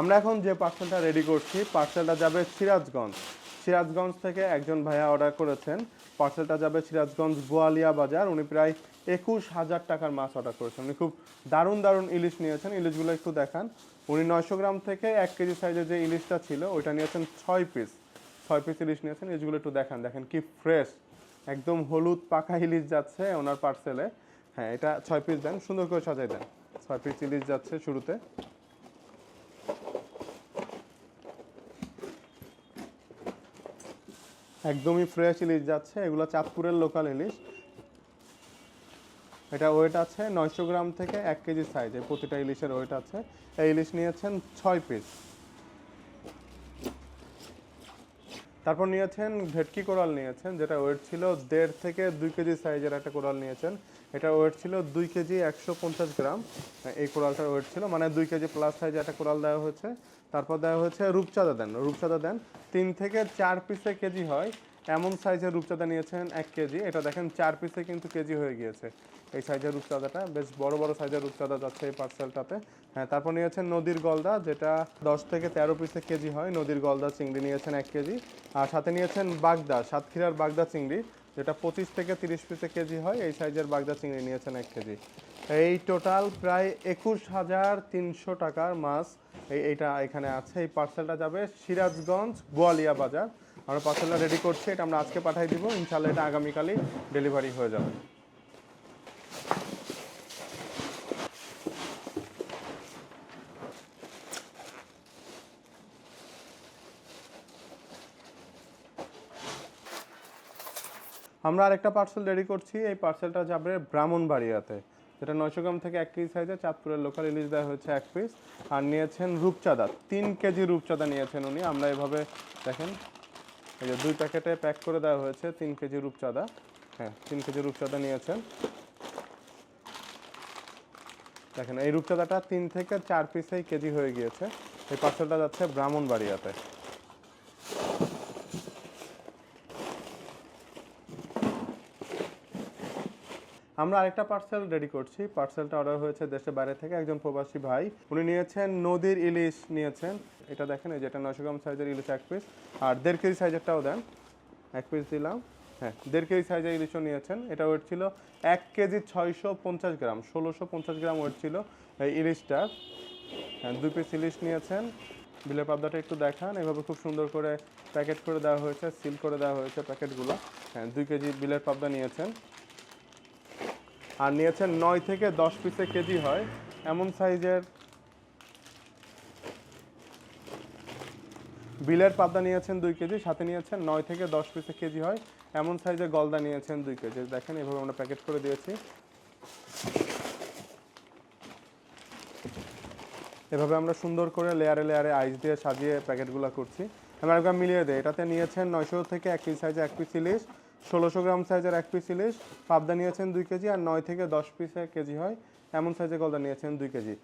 আমরা এখন যে পার্সেলটা রেডি করছি পার্সেলটা যাবে সিরাজগঞ্জ। সিরাজগঞ্জ থেকে একজন ভাইয়া অর্ডার করেছেন। পার্সেলটা যাবে সিরাজগঞ্জ গোয়ালিয়া বাজার। উনি প্রায় একুশ হাজার টাকার মাছ অর্ডার করেছেন। উনি খুব দারুণ দারুণ ইলিশ নিয়েছেন। ইলিশগুলো একটু দেখান। উনি নয়শো গ্রাম থেকে এক কেজি সাইজের যে ইলিশটা ছিল, ওইটা নিয়েছেন ছয় পিস ছয় পিস ইলিশ নিয়েছেন। ইলিশগুলো একটু দেখান, দেখেন কি ফ্রেশ একদম হলুদ পাকা ইলিশ যাচ্ছে ওনার পার্সেলে হ্যাঁ এটা ছয় পিস দেন। সুন্দর করে সাজাই দেন। ছয় পিস ইলিশ যাচ্ছে শুরুতে। একদমই ফ্রেশ ইলিশ যাচ্ছে। এগুলো চাঁদপুরের লোকাল ইলিশ। এটা ওয়েট আছে নয়শো গ্রাম থেকে এক কেজি সাইজে প্রতিটা ইলিশের ওয়েট আছে। এই ইলিশ নিয়েছেন ছয় পিস তারপর নিয়েছেন ভেটকি কোরাল নিয়েছেন, যেটা ওয়েট ছিল দেড় থেকে দুই কেজি সাইজের একটা কোরাল নিয়েছেন। এটা ওয়েট ছিল দুই কেজি একশো পঞ্চাশ গ্রাম। এই কোরালটার ওয়েট ছিল মানে দুই কেজি প্লাস সাইজে একটা কোরাল দেওয়া হয়েছে। তারপর দেওয়া হয়েছে রূপচাঁদা দেন। রূপচাঁদা দেন তিন থেকে চার পিসে কেজি হয়। এমন সাইজের রূপচাঁদা নিয়েছেন এক কেজি। এটা দেখেন, চার পিসে কিন্তু কেজি হয়ে গিয়েছে। এই সাইজের রূপচাঁদাটা, বেশ বড় বড় সাইজের রূপচাঁদা যাচ্ছে এই পার্সেলটাতে হ্যাঁ তারপর নিয়েছেন নদীর গলদা, যেটা দশ থেকে তেরো পিসে কেজি হয়। নদীর গলদা চিংড়ি নিয়েছেন এক কেজি। আর সাথে নিয়েছেন বাগদা, সাতক্ষীরার বাগদা চিংড়ি, যেটা পঁচিশ থেকে তিরিশ পিসে কেজি হয়। এই সাইজের বাগদা চিংড়ি নিয়েছেন এক কেজি। এই টোটাল প্রায় একুশ হাজার তিনশো টাকার মাছ এইটা এখানে আছে। এই পার্সেলটা যাবে সিরাজগঞ্জ গোয়ালিয়া বাজার। আমরা পার্সেলটা রেডি করছি, এটা আমরা আজকে পাঠিয়ে দিব। ইনশাল্লাহ এটা আগামীকালই ডেলিভারি হয়ে যাবে। আমরা আরেকটা পার্সেল রেডি করছি, এই পার্সেলটা যাবে ব্রাহ্মণবাড়িয়াতে। যেটা নয়শো গ্রাম থেকে এক কেজি সাইজে চাঁদপুরের লোকাল ইলিশ দেওয়া হয়েছে এক পিস আর নিয়েছেন রূপচাঁদা, তিন কেজি রূপচাঁদা নিয়েছেন উনি। আমরা এভাবে দেখেন এই যে দুই প্যাকেটে প্যাক করে দেওয়া হয়েছে তিন কেজি রূপচাঁদা। হ্যাঁ তিন কেজি রূপচাঁদা নিয়েছেন। দেখেন, এই রূপচাঁদাটা তিন থেকে চার পিসেই কেজি হয়ে গিয়েছে। এই পার্সেলটা যাচ্ছে ব্রাহ্মণবাড়িয়াতে। আমরা আরেকটা পার্সেল রেডি করছি। পার্সেলটা অর্ডার হয়েছে দেশের বাইরে থেকে একজন প্রবাসী ভাই। উনি নিয়েছেন নদীর ইলিশ নিয়েছেন। এটা দেখেন, এই যেটা নয়শো গ্রাম সাইজের ইলিশ এক পিস আর দেড় কেজি সাইজেরটাও দেন। এক পিস দিলাম। হ্যাঁ দেড় কেজি সাইজের ইলিশও নিয়েছেন। এটা ওয়েট ছিল এক কেজি ছয়শো পঞ্চাশ গ্রাম, ষোলোশো পঞ্চাশ গ্রাম ওয়েট ছিল এই ইলিশটার হ্যাঁ দুই পিস ইলিশ নিয়েছেন। বিলের পাবদাটা একটু দেখান। এভাবে খুব সুন্দর করে প্যাকেট করে দেওয়া হয়েছে সিল করে দেওয়া হয়েছে প্যাকেটগুলো হ্যাঁ দুই কেজি বিলের পাবদা নিয়েছেন। আর নিয়েছেন নয় থেকে দশ পিসে কেজি হয়। এমন সাইজের বিলের পাবদা নিয়েছেন দুই কেজি, সাথে নিয়েছেন নয় থেকে দশ পিসে কেজি হয়। এমন সাইজের গলদা নিয়েছেন দুই কেজি। দেখেন, এভাবে আমরা প্যাকেট করে দিয়েছি। এভাবে আমরা সুন্দর করে লেয়ারে লেয়ারে আইস দিয়ে সাজিয়ে প্যাকেটগুলো করছি। আমরা একবার মিলিয়ে দেয় এটাতে নিয়েছেন নয়শো থেকে এক পিস সাইজে এক পিস ইলিশ ষোলোশো গ্রাম সাইজের এক পিস ইলিশ, পাবদা নিয়েছেন দুই কেজি আর নয় থেকে দশ পিসে কেজি হয়। এমন সাইজের গলদা নিয়েছেন দুই কেজি।